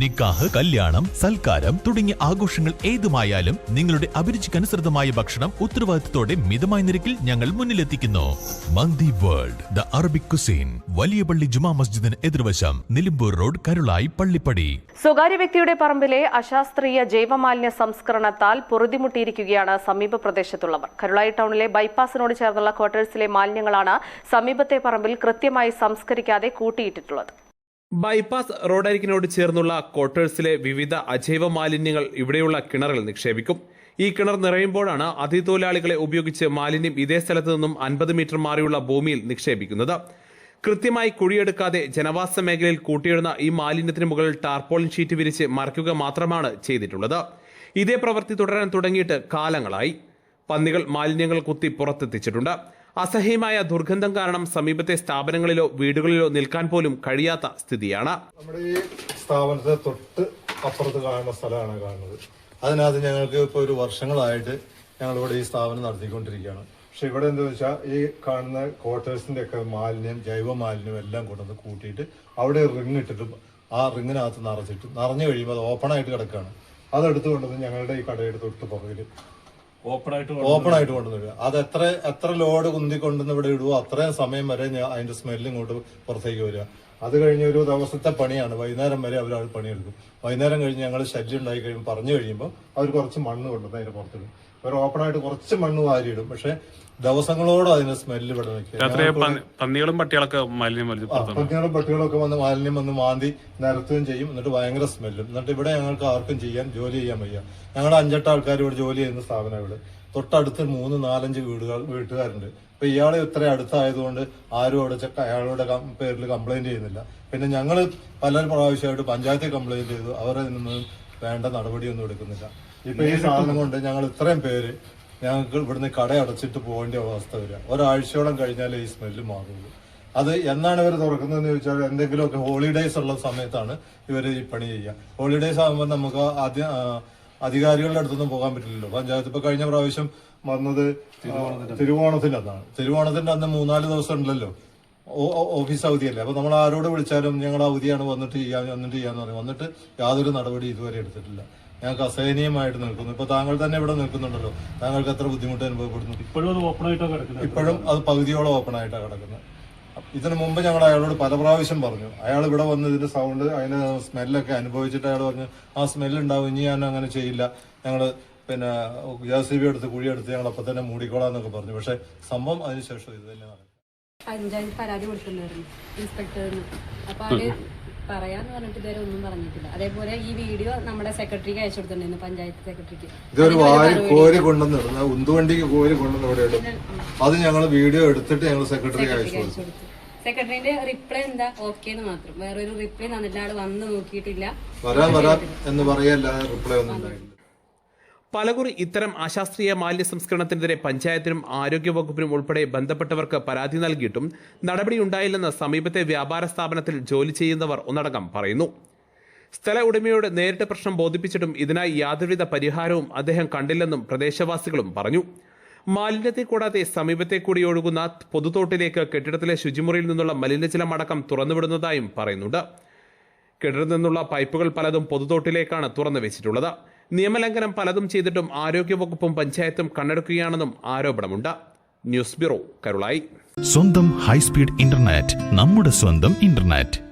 നിക്കാഹ് കല്യാണം സൽക്കാരം തുടങ്ങിയ ആഘോഷങ്ങൾ ഏതുമായാലും നിങ്ങളുടെ അഭിരുചിക്കനുസൃതമായ ഭക്ഷണം ഉത്തരവാദിത്തത്തോടെ മിതമായ നിരക്കിൽ ഞങ്ങൾ മുന്നിലെത്തിക്കുന്നു. Mandi world the Arabic cuisine വലിയ പള്ളി ജുമാ മസ്ജിദിന് എതിർവശം നിലമ്പൂർ റോഡ് കരുളായി പള്ളിപ്പടി. സ്വകാര്യ വ്യക്തിയുടെ പറമ്പിലെ അശാസ്ത്രീയ ജൈവമാലിന്യ സംസ്കരണത്താൽ പൊറുതിമുട്ടിയിരിക്കുകയാണ് സമീപ പ്രദേശത്തുള്ളവർ. കരുളായി ടൗണിലെ ബൈപ്പാസിനോട് ചേർന്നുള്ള ക്വാർട്ടേഴ്സിലെ മാലിന്യങ്ങളാണ് സമീപത്തെ പറമ്പിൽ കൃത്യമായി സംസ്കരിക്കാതെ കൂട്ടിയിട്ടിട്ടുള്ളത്. ബൈപ്പാസ് റോഡരികിനോട് ചേർന്നുള്ള ക്വാർട്ടേഴ്സിലെ വിവിധ അജൈവ മാലിന്യങ്ങൾ ഇവിടെയുള്ള കിണറിൽ നിക്ഷേപിക്കും. ഈ കിണർ നിറയുമ്പോഴാണ് അതിഥിത്തൊഴിലാളികളെ ഉപയോഗിച്ച് മാലിന്യം ഇതേ സ്ഥലത്ത് നിന്നും അൻപത് മീറ്റർ മാറിയുള്ള ഭൂമിയിൽ നിക്ഷേപിക്കുന്നത്. കൃത്യമായി കുഴിയെടുക്കാതെ ജനവാസ മേഖലയിൽ കൂട്ടിയിടുന്ന ഈ മാലിന്യത്തിന് മുകളിൽ ടാർപോളിൻ ഷീറ്റ് വിരിച്ച് മറയ്ക്കുക മാത്രമാണ് ചെയ്തിട്ടുള്ളത്. ഇതേ പ്രവൃത്തി തുടരാൻ തുടങ്ങിയിട്ട് കാലങ്ങളായി. പന്നികൾ മാലിന്യങ്ങൾ കുത്തി പുറത്തെത്തിച്ചിട്ടുണ്ട്. അസഹ്യമായ ദുർഗന്ധം കാരണം സമീപത്തെ സ്ഥാപനങ്ങളിലോ വീടുകളിലോ നിൽക്കാൻ പോലും കഴിയാത്ത സ്ഥിതിയാണ്. നമ്മുടെ ഈ സ്ഥാപനത്തെ തൊട്ട് അപ്പുറത്ത് കാണുന്ന സ്ഥലമാണ് കാണുന്നത്. അതിനകത്ത് ഞങ്ങൾക്ക് ഇപ്പോൾ ഒരു വർഷങ്ങളായിട്ട് ഞങ്ങളിവിടെ ഈ സ്ഥാപനം നടത്തിക്കൊണ്ടിരിക്കുകയാണ്. പക്ഷെ ഇവിടെ എന്താ വെച്ചാൽ ഈ കാണുന്ന ക്വാർട്ടേഴ്സിന്റെ ഒക്കെ മാലിന്യം ജൈവ മാലിന്യം എല്ലാം കൊണ്ടുവന്ന് കൂട്ടിയിട്ട് അവിടെ റിങ് ഇട്ടിട്ട് ആ റിങ്ങിനകത്ത് നിറച്ചിട്ട് നിറഞ്ഞു കഴിയുമ്പോൾ അത് ഓപ്പൺ ആയിട്ട് കിടക്കുകയാണ്. അതെടുത്തുകൊണ്ടത് ഞങ്ങളുടെ ഈ കടയുടെ തൊട്ട് പുറകിൽ ഓപ്പൺ ആയിട്ട് കൊണ്ടുവരിക. അത് എത്ര എത്ര ലോഡ് കുന്തി കൊണ്ടുവന്ന് ഇവിടെ ഇടുവോ അത്രയും സമയം വരെ ഞാൻ അതിന്റെ സ്മെല്ല് ഇങ്ങോട്ട് പുറത്തേക്ക് വരിക. അത് കഴിഞ്ഞ ഒരു ദിവസത്തെ പണിയാണ്. വൈകുന്നേരം വരെ അവർ പണിയെടുക്കും. വൈകുന്നേരം കഴിഞ്ഞ് ഞങ്ങൾ ശല്യം ഉണ്ടായി കഴിയുമ്പോൾ പറഞ്ഞു കഴിയുമ്പോൾ അവർ കുറച്ച് മണ്ണ് കൊണ്ടുവന്ന് അതിന്റെ പുറത്തിടും. അവർ ഓപ്പൺ ആയിട്ട് കുറച്ച് മണ്ണ് വാരിയിടും. പക്ഷെ ദിവസങ്ങളോട് അതിന്റെ സ്മെല്ല് ഇവിടെ പന്നികളും പട്ടികളൊക്കെ മാലിന്യം പട്ടികളും പട്ടികളൊക്കെ വന്ന് മാലിന്യം വന്ന് മാന്തി നിരത്തുകയും ചെയ്യും. എന്നിട്ട് ഭയങ്കര സ്മെല്ലും എന്നിട്ട് ഇവിടെ ഞങ്ങൾക്ക് ആർക്കും ചെയ്യാൻ ജോലി ചെയ്യാൻ വയ്യ. ഞങ്ങൾ അഞ്ചെട്ട് ആൾക്കാർ ഇവിടെ ജോലി ചെയ്യുന്ന സ്ഥാപനം ഇവിടെ. തൊട്ടടുത്ത് മൂന്ന് നാലഞ്ച് വീടുകൾ വീട്ടുകാരുണ്ട്. ഇപ്പൊ ഇയാളെ ഇത്ര അടുത്തായതുകൊണ്ട് ആരും അവിടെ അയാളുടെ പേരിൽ കംപ്ലൈന്റ് ചെയ്യുന്നില്ല. പിന്നെ ഞങ്ങൾ പല പ്രാവശ്യമായിട്ട് പഞ്ചായത്തിൽ കംപ്ലൈന്റ് ചെയ്തു. അവരെ നിന്ന് വേണ്ട നടപടിയൊന്നും എടുക്കുന്നില്ല. ഇപ്പൊ ഈ സാധനം കൊണ്ട് ഞങ്ങൾ ഇത്രയും പേര് ഞങ്ങൾക്ക് ഇവിടുന്ന് കട അടച്ചിട്ട് പോകേണ്ട അവസ്ഥ വരിക. ഒരാഴ്ചയോളം കഴിഞ്ഞാലേ ഈ സ്മെല്ല് മാറുള്ളൂ അത് എന്നാണ് ഇവർ തുറക്കുന്നതെന്ന് ചോദിച്ചാൽ എന്തെങ്കിലുമൊക്കെ ഹോളിഡേയ്സ് ഉള്ള സമയത്താണ് ഇവർ ഈ പണി ചെയ്യുക. ഹോളിഡേയ്സ് ആകുമ്പോൾ നമുക്ക് ആദ്യം അധികാരികളുടെ അടുത്തൊന്നും പോകാൻ പറ്റില്ലല്ലോ. പഞ്ചായത്ത് ഇപ്പൊ കഴിഞ്ഞ പ്രാവശ്യം വന്നത് തിരുവോണത്തിന്റെ അന്നാണ്. തിരുവോണത്തിന്റെ അന്ന് മൂന്നാൽ ദിവസം ഉണ്ടല്ലോ. ഓഫീസ് അവധിയല്ലേ. അപ്പൊ നമ്മൾ ആരോട് വിളിച്ചാലും ഞങ്ങൾ അവധിയാണ് വന്നിട്ട് ചെയ്യാൻ വന്നിട്ട് ചെയ്യാന്ന് പറയും. വന്നിട്ട് യാതൊരു നടപടി ഇതുവരെ എടുത്തിട്ടില്ല. ഞങ്ങൾക്ക് അസഹനീയമായിട്ട് നിൽക്കുന്നു. ഇപ്പൊ താങ്കൾ തന്നെ ഇവിടെ നിൽക്കുന്നുണ്ടല്ലോ. താങ്കൾക്ക് എത്ര ബുദ്ധിമുട്ട് അനുഭവപ്പെടുന്നു? ഇപ്പോഴും അത് ഓപ്പൺ ആയിട്ടാണ് കിടക്കുന്നത്. ഇപ്പോഴും അത് പകുതിയോളം ഓപ്പൺ ആയിട്ടാണ് കിടക്കുന്നത്. ഇതിനു മുമ്പ് ഞങ്ങൾ അയാളോട് പല പ്രാവശ്യം പറഞ്ഞു. അയാൾ ഇവിടെ വന്ന് ഇതിന്റെ സൗണ്ട് അതിന്റെ സ്മെല്ലൊക്കെ അനുഭവിച്ചിട്ട് അയാൾ പറഞ്ഞു ആ സ്മെല്ല് ഉണ്ടാവും ഇനി ഞാൻ അങ്ങനെ ചെയ്യില്ല. ഞങ്ങൾ പിന്നെ ജെ സി ബി എടുത്ത് കുഴിയെടുത്ത് ഞങ്ങൾ അപ്പൊ തന്നെ മൂടിക്കോളാന്നൊക്കെ പറഞ്ഞു. പക്ഷെ സംഭവം അതിനുശേഷം ഇത് തന്നെ നടക്കും പഞ്ചായത്ത് പരാതി കൊടുക്കുന്നുണ്ടായിരുന്നു ഇൻസ്പെക്ടറിന്. അപ്പൊ അവർ പറയാന്ന് പറഞ്ഞിട്ട് ഇതുവരെ ഒന്നും പറഞ്ഞിട്ടില്ല. അതേപോലെ ഈ വീഡിയോ നമ്മുടെ സെക്രട്ടറിക്ക് അയച്ചു കൊടുത്തിട്ടുണ്ടായിരുന്നു പഞ്ചായത്ത് സെക്രട്ടറിക്ക്. ഇതൊരു വാരി കോരി കൊണ്ടുവന്നിടുന്ന ഉന്തുവണ്ടിക്ക് കോരി കൊണ്ടുവന്ന് ഇവിടെ ഇടും. അത് ഞങ്ങൾ വീഡിയോ എടുത്തിട്ട് ഞങ്ങൾ സെക്രട്ടറി അയച്ചു കൊടുത്തു. സെക്രട്ടറിന്റെ റിപ്ലൈ എന്താ? ഓക്കെ എന്ന് മാത്രം. വേറൊരു റിപ്ലൈ തന്നിട്ട് ആൾ വന്ന് നോക്കിയിട്ടില്ല. വരാൻ വരാം എന്ന് പറയല്ലാതെ റിപ്ലൈ ഒന്നും ഉണ്ടായില്ല പലകുറി ഇത്തരം അശാസ്ത്രീയ മാലിന്യ സംസ്കരണത്തിനെതിരെ പഞ്ചായത്തിനും ആരോഗ്യവകുപ്പിനും ഉൾപ്പെടെ ബന്ധപ്പെട്ടവർക്ക് പരാതി നൽകിയിട്ടും നടപടിയുണ്ടായില്ലെന്ന് സമീപത്തെ വ്യാപാര സ്ഥാപനത്തിൽ ജോലി ചെയ്യുന്നവർ ഒന്നടങ്കം പറയുന്നു. സ്ഥല ഉടമയോട് നേരിട്ട് പ്രശ്നം ബോധിപ്പിച്ചിട്ടും ഇതിനായി യാതൊരുവിധ പരിഹാരവും അദ്ദേഹം കണ്ടില്ലെന്നും പ്രദേശവാസികളും പറഞ്ഞു. മാലിന്യത്തെ കൂടാതെ സമീപത്തെ കൂടി ഒഴുകുന്ന പൊതുതോട്ടിലേക്ക് കെട്ടിടത്തിലെ ശുചിമുറിയിൽ നിന്നുള്ള മലിനജലം അടക്കം തുറന്നുവിടുന്നതായും പറയുന്നുണ്ട്. കെട്ടിടത്തിൽ നിന്നുള്ള പൈപ്പുകൾ പലതും പൊതുതോട്ടിലേക്കാണ് തുറന്നു വെച്ചിട്ടുള്ളത് നിയമലംഘനം പലതും ചെയ്തിട്ടും ആരോഗ്യവകുപ്പും പഞ്ചായത്തും കണ്ണെടുക്കുകയാണെന്നും ആരോപണമുണ്ട്. News bureau Karulai. സ്വന്തം ഹൈസ്പീഡ് ഇന്റർനെറ്റ് നമ്മുടെ സ്വന്തം ഇന്റർനെറ്റ്.